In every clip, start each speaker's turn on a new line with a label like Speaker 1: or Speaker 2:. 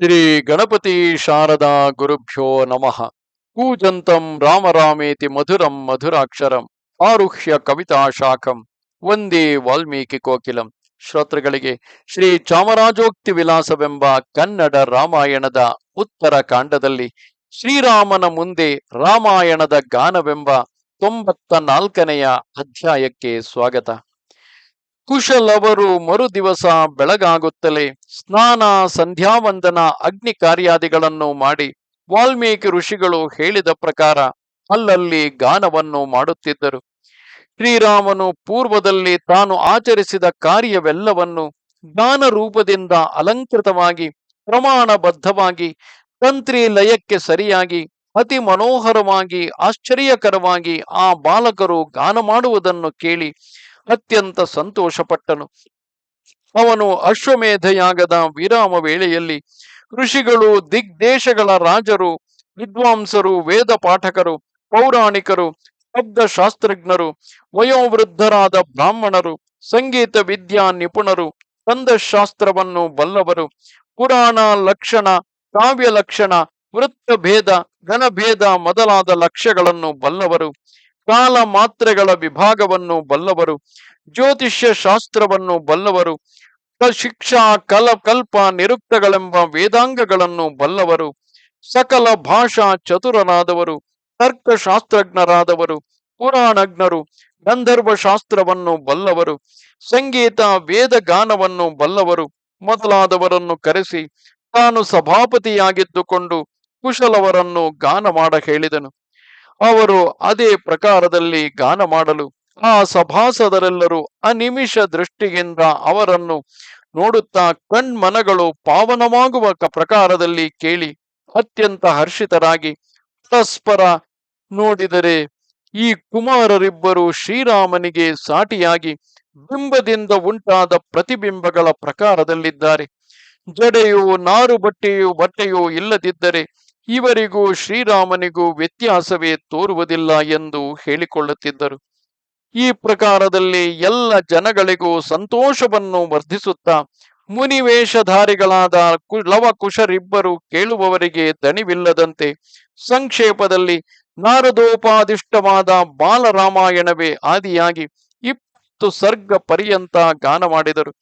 Speaker 1: ಶ್ರೀ ಗಣಪತಿ ಶಾರದಾ ಗುರುಭ್ಯೋ ನಮಃ. ಕೂಜಂತಂ ರಾಮರಾಮೇತಿ ಮಧುರಂ ಮಧುರಾಕ್ಷರಂ ಆರುಹ್ಯ ಕವಿತಾ ಶಾಖಂ ಒಂದೇ ವಾಲ್ಮೀಕಿ ಕೋಕಿಲಂ. ಶ್ರೋತೃಗಳಿಗೆ ಶ್ರೀ ಚಾಮರಾಜೋಕ್ತಿ ವಿಲಾಸವೆಂಬ ಕನ್ನಡ ರಾಮಾಯಣದ ಉತ್ತರ ಕಾಂಡದಲ್ಲಿ ಶ್ರೀರಾಮನ ಮುಂದೆ ರಾಮಾಯಣದ ಗಾನವೆಂಬ ತೊಂಬತ್ತ ನಾಲ್ಕನೆಯ ಅಧ್ಯಾಯಕ್ಕೆ ಸ್ವಾಗತ. ಕುಶಲವರು ಮರು ದಿವಸ ಬೆಳಗಾಗುತ್ತಲೇ ಸ್ನಾನ, ಸಂಧ್ಯಾವಂದನ, ಅಗ್ನಿ ಕಾರ್ಯಾದಿಗಳನ್ನು ಮಾಡಿ ವಾಲ್ಮೀಕಿ ಋಷಿಗಳು ಹೇಳಿದ ಪ್ರಕಾರ ಅಲ್ಲಲ್ಲಿ ಗಾನವನ್ನು ಮಾಡುತ್ತಿದ್ದರು. ಶ್ರೀರಾಮನು ಪೂರ್ವದಲ್ಲಿ ತಾನು ಆಚರಿಸಿದ ಕಾರ್ಯವೆಲ್ಲವನ್ನು ಗಾನ ರೂಪದಿಂದ ಅಲಂಕೃತವಾಗಿ, ಪ್ರಮಾಣಬದ್ಧವಾಗಿ, ತಂತ್ರಿ ಲಯಕ್ಕೆ ಸರಿಯಾಗಿ, ಅತಿ ಮನೋಹರವಾಗಿ, ಆಶ್ಚರ್ಯಕರವಾಗಿ ಆ ಬಾಲಕರು ಗಾನ ಮಾಡುವುದನ್ನು ಕೇಳಿ ಅತ್ಯಂತ ಸಂತೋಷಪಟ್ಟನು. ಅವನು ಅಶ್ವಮೇಧ ಯಾಗದ ವಿರಾಮ ವೇಳೆಯಲ್ಲಿ ಋಷಿಗಳು, ದಿಗ್ದೇಶಗಳ ರಾಜರು, ವಿದ್ವಾಂಸರು, ವೇದ ಪಾಠಕರು, ಪೌರಾಣಿಕರು ಶಬ್ದಶಾಸ್ತ್ರಜ್ಞರು ವಯೋವೃದ್ಧರಾದ ಬ್ರಾಹ್ಮಣರು, ಸಂಗೀತ ವಿದ್ಯಾ ನಿಪುಣರು ಶಾಸ್ತ್ರವನ್ನು ಬಲ್ಲವರು, ಪುರಾಣ ಲಕ್ಷಣ, ಕಾವ್ಯ ಲಕ್ಷಣ ವೃತ್ತ ಭೇದ ಘನಭೇದ ಮೊದಲಾದ ಲಕ್ಷ್ಯಗಳನ್ನು ಬಲ್ಲವರು. ಕಾಲ ಮಾತ್ರೆಗಳ ವಿಭಾಗವನ್ನು ಬಲ್ಲವರು, ಜ್ಯೋತಿಷ್ಯ ಶಾಸ್ತ್ರವನ್ನು ಬಲ್ಲವರು ಶಿಕ್ಷಾ, ಕಲ, ಕಲ್ಪ, ನಿರುಕ್ತಗಳೆಂಬ ವೇದಾಂಗಗಳನ್ನು ಬಲ್ಲವರು, ಸಕಲ ಭಾಷಾ ಚತುರನಾದವರು ತರ್ಕಶಾಸ್ತ್ರಜ್ಞರಾದವರು, ಪುರಾಣಜ್ಞರು ಗಂಧರ್ವ ಶಾಸ್ತ್ರವನ್ನು ಬಲ್ಲವರು, ಸಂಗೀತ ವೇದ ಗಾನವನ್ನು ಬಲ್ಲವರು ಮೊದಲಾದವರನ್ನು ಕರೆಸಿ ತಾನು ಸಭಾಪತಿಯಾಗಿದ್ದುಕೊಂಡು ಕುಶಲವರನ್ನು ಗಾನ ಮಾಡ ಹೇಳಿದನು. ಅವರು ಅದೇ ಪ್ರಕಾರದಲ್ಲಿ ಗಾನ ಮಾಡಲು ಆ ಸಭಾಸದರೆಲ್ಲರೂ ಅನಿಮಿಷ ದೃಷ್ಟಿಯಿಂದ ಅವರನ್ನು ನೋಡುತ್ತಾ ಕಣ್ಮನಗಳು ಪಾವನವಾಗುವ ಪ್ರಕಾರದಲ್ಲಿ ಕೇಳಿ ಅತ್ಯಂತ ಹರ್ಷಿತರಾಗಿ ಪರಸ್ಪರ ನೋಡಿದರೆ ಈ ಕುಮಾರರಿಬ್ಬರು ಶ್ರೀರಾಮನಿಗೆ ಸಾಟಿಯಾಗಿ ಬಿಂಬದಿಂದ ಉಂಟಾದ ಪ್ರತಿಬಿಂಬಗಳ ಪ್ರಕಾರದಲ್ಲಿದ್ದಾರೆ. ಜಡೆಯು ನಾರು ಬಟ್ಟೆಯು ಬಟ್ಟೆಯೂ ಇಲ್ಲದಿದ್ದರೆ ಇವರಿಗೂ ಶ್ರೀರಾಮನಿಗೂ ವ್ಯತ್ಯಾಸವೇ ತೋರುವುದಿಲ್ಲ ಎಂದು ಹೇಳಿಕೊಳ್ಳುತ್ತಿದ್ದರು. ಈ ಪ್ರಕಾರದಲ್ಲಿ ಎಲ್ಲ ಜನಗಳಿಗೂ ಸಂತೋಷವನ್ನು ವರ್ಧಿಸುತ್ತಾ ಮುನಿವೇಷಧಾರಿಗಳಾದ ಲವಕುಶರಿಬ್ಬರು ಕೇಳುವವರಿಗೆ ದಣಿವಿಲ್ಲದಂತೆ ಸಂಕ್ಷೇಪದಲ್ಲಿ ನಾರದೋಪಾದಿಷ್ಟವಾದ ಬಾಲರಾಮಾಯಣವೇ ಆದಿಯಾಗಿ ಇಪ್ಪತ್ತು ಸರ್ಗ ಪರ್ಯಂತ ಗಾನ ಮಾಡಿದರು.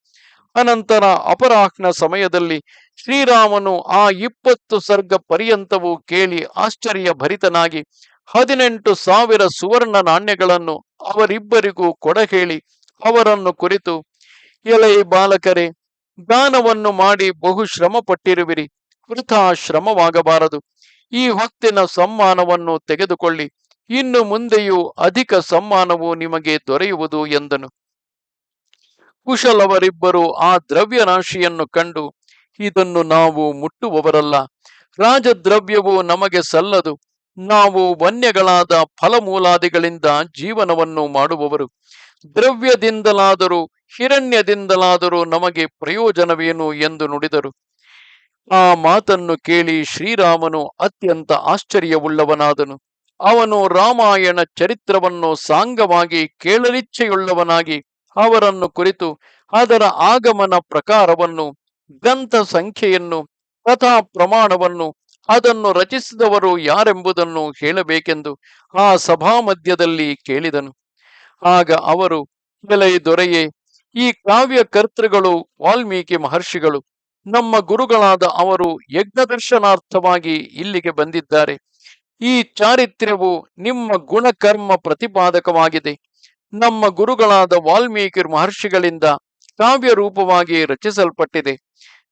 Speaker 1: ಅನಂತರ ಅಪರಾಹ್ನ ಸಮಯದಲ್ಲಿ ಶ್ರೀರಾಮನು ಆ ಇಪ್ಪತ್ತು ಸರ್ಗ ಪರ್ಯಂತವೂ ಕೇಳಿ ಆಶ್ಚರ್ಯ ಭರಿತನಾಗಿ ಹದಿನೆಂಟು ಸಾವಿರ ಸುವರ್ಣ ನಾಣ್ಯಗಳನ್ನು ಅವರಿಬ್ಬರಿಗೂ ಕೊಡ ಹೇಳಿ ಅವರನ್ನು ಕುರಿತು ಎಲೈ ಬಾಲಕರೇ ಗಾನವನ್ನು ಮಾಡಿ ಬಹು ಶ್ರಮ ಪಟ್ಟಿರುವಿರಿ ವೃಥಾ ಶ್ರಮವಾಗಬಾರದು. ಈ ಹೊತ್ತಿನ ಸಮ್ಮಾನವನ್ನು ತೆಗೆದುಕೊಳ್ಳಿ. ಇನ್ನು ಮುಂದೆಯೂ ಅಧಿಕ ಸಮ್ಮಾನವು ನಿಮಗೆ ದೊರೆಯುವುದು ಎಂದನು. ಕುಶಲವರಿಬ್ಬರು ಆ ದ್ರವ್ಯ ರಾಶಿಯನ್ನು ಕಂಡು, ಇದನ್ನು ನಾವು ಮುಟ್ಟುವವರಲ್ಲ. ರಾಜದ್ರವ್ಯವು ನಮಗೆ ಸಲ್ಲದು. ನಾವು ವನ್ಯಗಳಾದ ಫಲಮೂಲಾದಿಗಳಿಂದ ಜೀವನವನ್ನು ಮಾಡುವವರು. ದ್ರವ್ಯದಿಂದಲಾದರೂ, ಹಿರಣ್ಯದಿಂದಲಾದರೂ ನಮಗೆ ಪ್ರಯೋಜನವೇನು ಎಂದು ನುಡಿದರು. ಆ ಮಾತನ್ನು ಕೇಳಿ ಶ್ರೀರಾಮನು ಅತ್ಯಂತ ಆಶ್ಚರ್ಯವುಳ್ಳವನಾದನು. ಅವನು ರಾಮಾಯಣ ಚರಿತ್ರವನ್ನು ಸಾಂಗವಾಗಿ ಕೇಳಲಿಚ್ಛೆಯುಳ್ಳವನಾಗಿ ಅವರನ್ನು ಕುರಿತು ಅದರ ಆಗಮನ ಪ್ರಕಾರವನ್ನು, ಗ್ರಂಥ ಸಂಖ್ಯೆಯನ್ನು, ಕಥಾ ಪ್ರಮಾಣವನ್ನು, ಅದನ್ನು ರಚಿಸಿದವರು ಯಾರೆಂಬುದನ್ನು ಹೇಳಬೇಕೆಂದು ಆ ಸಭಾ ಮಧ್ಯದಲ್ಲಿ ಕೇಳಿದನು. ಆಗ ಅವರು, ಬೆಲೆ ದೊರೆಯೇ, ಈ ಕಾವ್ಯ ಕರ್ತೃಗಳು ವಾಲ್ಮೀಕಿ ಮಹರ್ಷಿಗಳು, ನಮ್ಮ ಗುರುಗಳಾದ ಅವರು ಯಜ್ಞದರ್ಶನಾರ್ಥವಾಗಿ ಇಲ್ಲಿಗೆ ಬಂದಿದ್ದಾರೆ. ಈ ಚಾರಿತ್ರ್ಯವು ನಿಮ್ಮ ಗುಣಕರ್ಮ ಪ್ರತಿಪಾದಕವಾಗಿದೆ. ನಮ್ಮ ಗುರುಗಳಾದ ವಾಲ್ಮೀಕಿ ಮಹರ್ಷಿಗಳಿಂದ ಕಾವ್ಯ ರೂಪವಾಗಿ ರಚಿಸಲ್ಪಟ್ಟಿದೆ.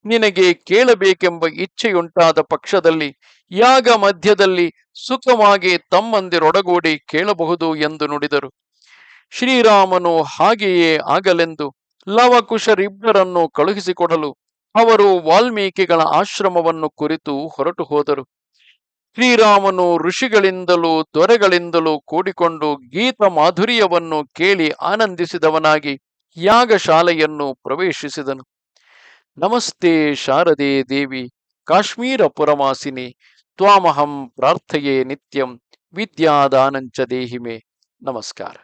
Speaker 1: ನಿನಗೆ ಕೇಳಬೇಕೆಂಬ ಇಚ್ಛೆಯುಂಟಾದ ಪಕ್ಷದಲ್ಲಿ ಯಾಗ ಮಧ್ಯದಲ್ಲಿ ಸುಖವಾಗಿ ತಮ್ಮಂದಿರೊಡಗೂಡಿ ಕೇಳಬಹುದು ಎಂದು ನುಡಿದರು. ಶ್ರೀರಾಮನು ಹಾಗೆಯೇ ಆಗಲೆಂದು ಲವಕುಶರಿಬ್ಬರನ್ನು ಕಳುಹಿಸಿಕೊಡಲು ಅವರು ವಾಲ್ಮೀಕಿಗಳ ಆಶ್ರಮವನ್ನು ಕುರಿತು ಹೊರಟು ಹೋದರು. ಶ್ರೀರಾಮನು ಋಷಿಗಳಿಂದಲೂ ದೊರೆಗಳಿಂದಲೂ ಕೂಡಿಕೊಂಡು ಗೀತ ಮಾಧುರ್ಯವನ್ನು ಕೇಳಿ ಆನಂದಿಸಿದವನಾಗಿ ಯಾಗಶಾಲೆಯನ್ನು ಪ್ರವೇಶಿಸಿದನು. ನಮಸ್ತೆ ಶಾರದೆ ದೇವಿ, ಕಾಶ್ಮೀರ ಪುರಮಾಸಿನಿ, ತ್ವಾಮಹಂ ಪ್ರಾರ್ಥಯೇ ನಿತ್ಯಂ, ವಿದ್ಯಾದಾನಂಚ ದೇಹಿಮೆ. ನಮಸ್ಕಾರ.